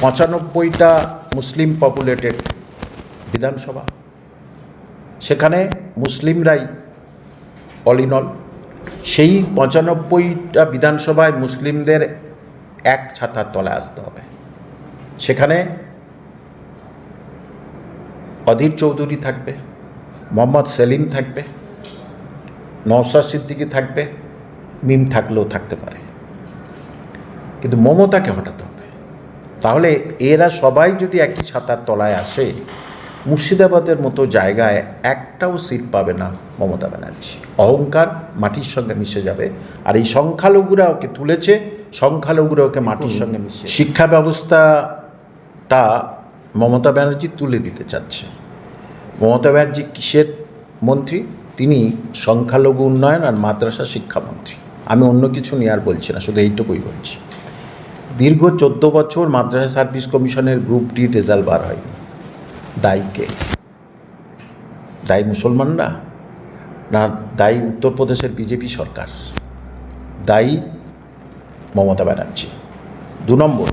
পঁচানব্বইটা মুসলিম populated বিধানসভা। সেখানে মুসলিমরাই all in all সেই পঁচানব্বইটা বিধানসভায় মুসলিমদের এক ছাতার তলায় আসতে হবে। সেখানে অধীর চৌধুরী থাকবে, মোহাম্মদ সেলিম থাকবে, নওশাদ সিদ্দিকি থাকবে, মিম থাকলেও থাকতে পারে। কিন্তু মমতাকে হটাতে হবে। তাহলে এরা সবাই যদি একই ছাতার তলায় আসে মুর্শিদাবাদের মতো জায়গায় একটাও সিট পাবে না মমতা ব্যানার্জি। অহংকার মাটির সঙ্গে মিশে যাবে। আর এই সংখ্যালঘুরা ওকে তুলেছে সংখ্যালঘুরা ওকে মাটির সঙ্গে মিশে শিক্ষা ব্যবস্থাটা মমতা ব্যানার্জি তুলে দিতে চাচ্ছে। মমতা ব্যানার্জি কিসের মন্ত্রী? তিনি সংখ্যালঘু উন্নয়ন আর মাদ্রাসা শিক্ষামন্ত্রী। আমি অন্য কিছু নিয়ে আর বলছি না শুধু এইটুকুই বলছি। দীর্ঘ চোদ্দ বছর মাদ্রাসা সার্ভিস কমিশনের গ্রুপ ডি রেজাল্ট বার হয়নি দায়ীকে দায়ী মুসলমানরা? না দায়ী উত্তরপ্রদেশের বিজেপি সরকার? দায়ী মমতা ব্যানার্জি। দু নম্বর।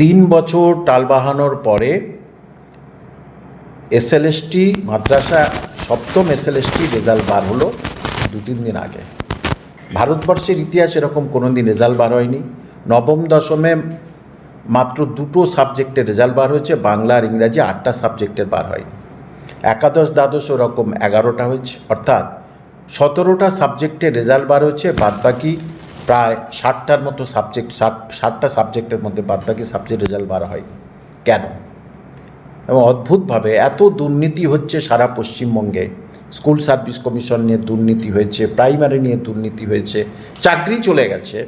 তিন বছর টালবাহানোর পরে এসএলএসটি মাদ্রাসা সপ্তম এসএলএসটি রেজাল্ট বার হলো দু তিন দিন আগে। ভারতবর্ষের ইতিহাস এরকম কোনো দিন রেজাল্ট বার হয়নি। নবম দশমে মাত্র দুটো সাবজেক্টের রেজাল্ট বার হয়েছে, বাংলা আর ইংরাজি আটটা সাবজেক্টের বার হয়নি। একাদশ, দ্বাদশ ওরকম এগারোটা হয়েছে, অর্থাৎ সতেরোটা সাবজেক্টের রেজাল্ট বার হয়েছে, বাদবাকি প্রায় ষাটটার মতো সাবজেক্ট, ষাট, ষাটটা সাবজেক্টের মধ্যে বাদবাকি সাবজেক্ট রেজাল্ট বার হয়নি। কেন? এবং অদ্ভুতভাবে এত দুর্নীতি হচ্ছে সারা পশ্চিমবঙ্গে। স্কুল সার্ভিস কমিশন নিয়ে দুর্নীতি হয়েছে, প্রাইমারি নিয়ে দুর্নীতি হয়েছে, চাকরি চলে গেছে।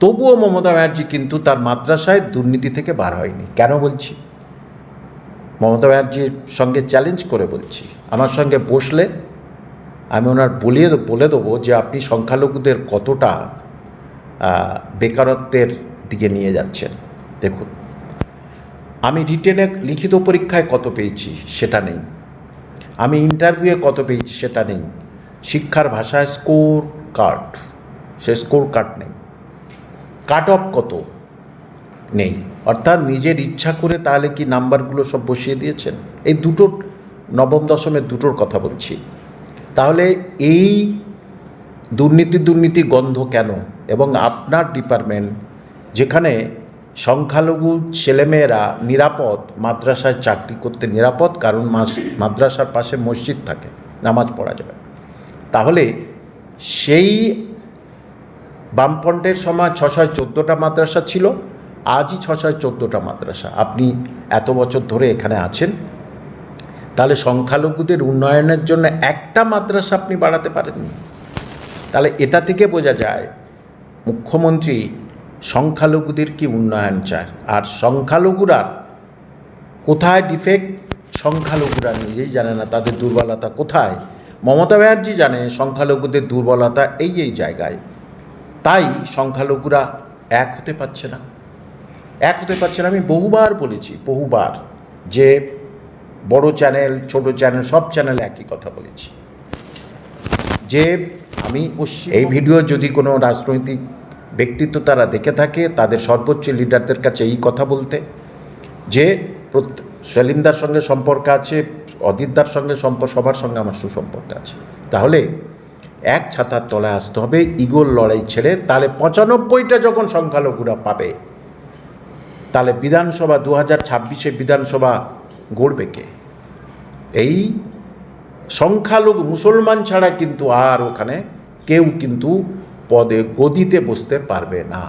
তবুও মমতা ব্যানার্জি কিন্তু তার মাদ্রাসায় দুর্নীতি থেকে বার হয়নি। কেন বলছি? মমতা ব্যানার্জির সঙ্গে চ্যালেঞ্জ করে বলছি। আমার সঙ্গে বসলে আমি ওনার বলিয়ে বলে দেবো যে আপনি সংখ্যালঘুদের কতটা বেকারত্বের দিকে নিয়ে যাচ্ছেন। দেখুন, আমি রিটেনে লিখিত পরীক্ষায় কত পেয়েছি সেটা নেই। আমি ইন্টারভিউয়ে কত পেয়েছি সেটা নেই। শিক্ষার ভাষায় স্কোর কার্ড সে স্কোর কার্ড নেই। কাট অফ কত? নেই। অর্থাৎ নিজের ইচ্ছা করে তাহলে কি নাম্বারগুলো সব বসিয়ে দিয়েছেন? এই দুটো, নবম, দশমের দুটোর কথা বলছি। তাহলে এই দুর্নীতি দুর্নীতি গন্ধ কেন? এবং আপনার ডিপার্টমেন্ট যেখানে সংখ্যালঘু ছেলেমেয়েরা নিরাপদ মাদ্রাসায় চাকরি করতে নিরাপদ, কারণ মাদ্রাসার পাশে মসজিদ থাকে, নামাজ পড়া যাবে। তাহলে সেই বামফ্রন্টের সময় ছশয় চোদ্দোটা মাদ্রাসা ছিল, আজই ছশয় চোদ্দোটা মাদ্রাসা। আপনি এত বছর ধরে এখানে আছেন, তাহলে সংখ্যালঘুদের উন্নয়নের জন্য একটা মাদ্রাসা আপনি বাড়াতে পারেননি। তাহলে এটা থেকে বোঝা যায়, মুখ্যমন্ত্রী সংখ্যালঘুদের কি উন্নয়ন চায়? আর সংখ্যালঘুরা কোথায় ডিফেক্ট সংখ্যালঘুরা নিজেই জানে না তাদের দুর্বলতা কোথায়? মমতা ব্যানার্জি জানে সংখ্যালঘুদের দুর্বলতা এই এই জায়গায়। তাই সংখ্যালঘুরা এক হতে পারছে না। এক হতে পারছে না আমি বহুবার বলেছি বহুবার যে বড় চ্যানেল ছোট চ্যানেল সব চ্যানেলে একই কথা বলেছি। যে আমি এই ভিডিও যদি কোনো রাজনৈতিক ব্যক্তিত্ব তারা দেখে থাকে, তাদের সর্বোচ্চ লিডারদের কাছে এই কথা বলতে। যে সেলিমদার সঙ্গে সম্পর্ক আছে অদিতদার সঙ্গে সম্পর্ক সবার সঙ্গে আমার সুসম্পর্ক আছে। তাহলে এক ছাতার তলায় আসতে হবে, ইগোর লড়াই ছেড়ে, তাহলে পঁচানব্বইটা যখন সংখ্যালঘুরা পাবে, তাহলে বিধানসভা দু হাজার ছাব্বিশে বিধানসভা গড়বে কে? এই সংখ্যালঘু মুসলমান ছাড়া কিন্তু আর ওখানে কেউ কিন্তু পদে গদিতে বসতে পারবে না।